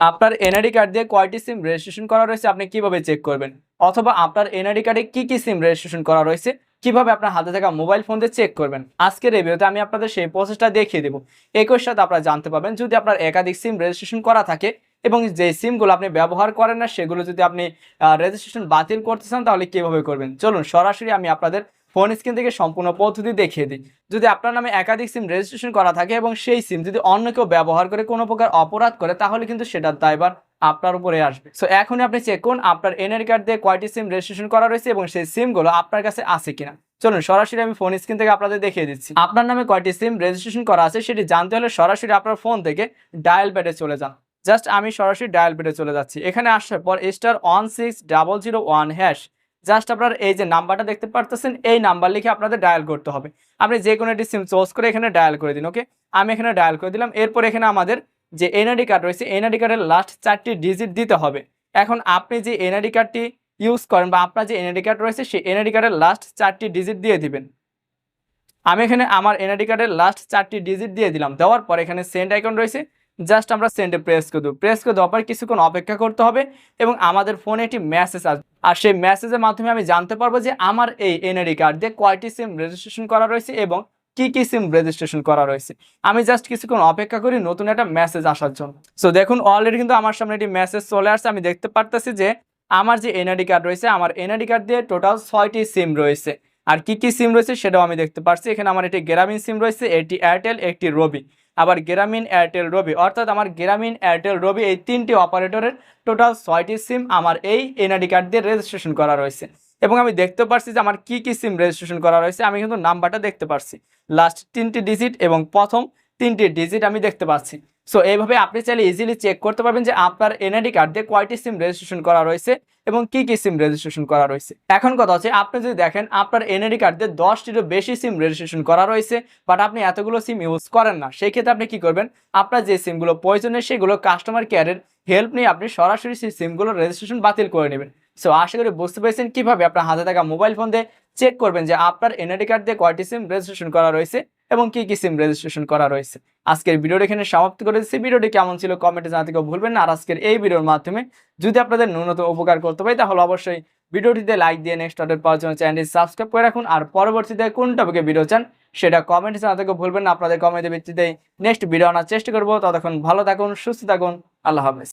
আপনার NID card দিয়ে কয়টি সিম রেজিস্ট্রেশন করা রয়েছে আপনি কীভাবে চেক করবেন? অথবা আপনার এনআইডি কার্ডে কি কি সিম রেজিস্ট্রেশন করা রয়েছে? কীভাবে আপনার হাতে থাকা মোবাইল ফোন দিয়ে চেক করবেন? আজকের এই ভিডিওতে আমি আপনাদের সেই প্রসেসটা দেখিয়ে দেবো। একই সাথে আপনারা জানতে পারবেন, যদি আপনার একাধিক সিম রেজিস্ট্রেশন করা থাকে এবং যে সিমগুলো আপনি ব্যবহার করেন না, সেগুলো যদি আপনি রেজিস্ট্রেশন বাতিল করতে চান, তাহলে কীভাবে করবেন? চলুন, সরাসরি আমি আপনাদের ফোন স্ক্রিন থেকে সম্পূর্ণ পদ্ধতি দেখিয়ে দিই। যদি আপনার নামে একাধিক সিম রেজিস্ট্রেশন করা থাকে এবং সেই সিম যদি অন্য কেউ ব্যবহার করে কোনো প্রকার অপরাধ করে, তাহলে কিন্তু সেটার দায়ভার আপনার উপরে আসবে। সো এখনই আপনি চেক করুন, আপনার এনআর কার্ড দিয়ে কয়টি সিম রেজিস্ট্রেশন করা রয়েছে এবং সেই সিমগুলো আপনার কাছে আছে কিনা। চলুন, সরাসরি আমি ফোন স্ক্রিন থেকে আপনাদের দেখিয়ে দিচ্ছি। আপনার নামে কয়টি সিম রেজিস্ট্রেশন করা আছে সেটি জানতে হলে সরাসরি আপনার ফোন থেকে ডায়াল প্যাডে চলে যান। জাস্ট আমি সরাসরি ডায়াল প্যাডে চলে যাচ্ছি। এখানে আসার পর star one six double zero one hash just আপনার এই যে নাম্বারটা দেখতে পারতেছেন, এই নাম্বার লিখে আপনাদের ডায়াল করতে হবে। আপনি যে কোনো একটি সিম চোজ করে এখানে ডায়াল করে দিন ওকে আমি এখানে ডায়াল করে দিলাম, এরপর এখানে আমাদের যে এনআইডি কার্ড রয়েছে এনআইডি কার্ডের লাস্ট চারটি ডিজিট দিতে হবে। এখন আপনি যে এনআইডি কার্ডটি ইউজ করেন বা আপনার যে এনআইডি কার্ড রয়েছে, সেই এনআইডি কার্ডের লাস্ট চারটি ডিজিট দিয়ে দিবেন। আমি এখানে আমার এনআইডি কার্ডের লাস্ট চারটি ডিজিট দিয়ে দিলাম। দেওয়ার পর এখানে সেন্ড আইকন রয়েছে জাস্ট আমরা সেন্ডে প্রেস করে দেবো। প্রেস করে দেওয়ার পর কিছুক্ষণ অপেক্ষা করতে হবে এবং আমাদের ফোনে একটি মেসেজ আসবে। আর সেই মেসেজের মাধ্যমে আমি জানতে পারব যে আমার এই এনআইডি কার্ড দিয়ে কয়টি সিম রেজিস্ট্রেশন করা রয়েছে এবং কি কি সিম রেজিস্ট্রেশন করা রয়েছে। আমি জাস্ট কিছুক্ষণ অপেক্ষা করি নতুন একটা মেসেজ আসার জন্য। সো দেখুন অলরেডি কিন্তু আমার সামনে একটি মেসেজ চলে আসছে। আমি দেখতে পারতেছি যে আমার যে এনআইডি কার্ড রয়েছে, আমার এনআইডি কার্ড দিয়ে টোটাল ছয়টি সিম রয়েছে। আর কি কি সিম রয়েছে সেটাও আমি দেখতে পারছি। এখানে আমার একটি গ্রামীণ সিম রয়েছে, একটি এয়ারটেল একটি রবি আবার গ্রামীণ এয়ারটেল রবি, অর্থাৎ আমার গ্রামীণ এয়ারটেল রবি এই তিনটি অপারেটরের টোটাল ছয়টি সিম আমার এই এনআইডি কার্ড দিয়ে রেজিস্ট্রেশন করা রয়েছে। এবং আমি দেখতে পারছি যে আমার কি কি সিম রেজিস্ট্রেশন করা রয়েছে, আমি কিন্তু নাম্বারটা দেখতে পারছি। লাস্ট তিনটি ডিজিট এবং প্রথম তিনটি ডিজিট আমি দেখতে পাচ্ছি। সো এইভাবে আপনি চাইলে ইজিলি চেক করতে পারবেন যে আপনার এনআইডি কার্ড দিয়ে কয়টি সিম রেজিস্ট্রেশন করা রয়েছে এবং কি কি সিম রেজিস্ট্রেশন করা রয়েছে। এখন কথা হচ্ছে, আপনি যদি দেখেন আপনার এনআইডি কার্ড দিয়ে দশটিরও বেশি সিম রেজিস্ট্রেশন করা রয়েছে বাট আপনি এতগুলো সিম ইউজ করেন না সেই ক্ষেত্রে আপনি কি করবেন, আপনার যে সিমগুলো প্রয়োজনীয় সেগুলো কাস্টমার কেয়ারের হেল্প নিয়ে আপনি সরাসরি সেই সিমগুলো রেজিস্ট্রেশন বাতিল করে নেবেন। সো আশা করি বুঝতে পেরেছেন কীভাবে আপনার হাতে থাকা মোবাইল ফোন দিয়ে চেক করবেন যে আপনার এনআইডি কার্ড দিয়ে কয়টি সিম রেজিস্ট্রেশন করা রয়েছে। এবং কি কি সিম রেজিস্ট্রেশন করা রয়েছে। আজকের ভিডিওটা এখানে সমাপ্ত করে দিচ্ছি ভিডিওটি কেমন ছিল কমেন্টে জানাতে কেউ ভুলবেন না। আর আজকের এই ভিডিওর মাধ্যমে যদি আপনাদের ন্যূনতম উপকার করতে পারি, তাহলে অবশ্যই ভিডিওটিতে লাইক দিয়ে নেক্সট অর্ডার পাওয়ার জন্য চ্যানেলটি সাবস্ক্রাইব করে রাখুন। আর পরবর্তীতে কোন টপিকে ভিডিও চান, সেটা কমেন্টে জানাতে কেউ ভুলবেন না। আপনাদের কমেন্টের ভিত্তিতে নেক্সট ভিডিও আনার চেষ্টা করব। ততক্ষণ ভালো থাকুন, সুস্থ থাকুন। আল্লাহ হাফেজ।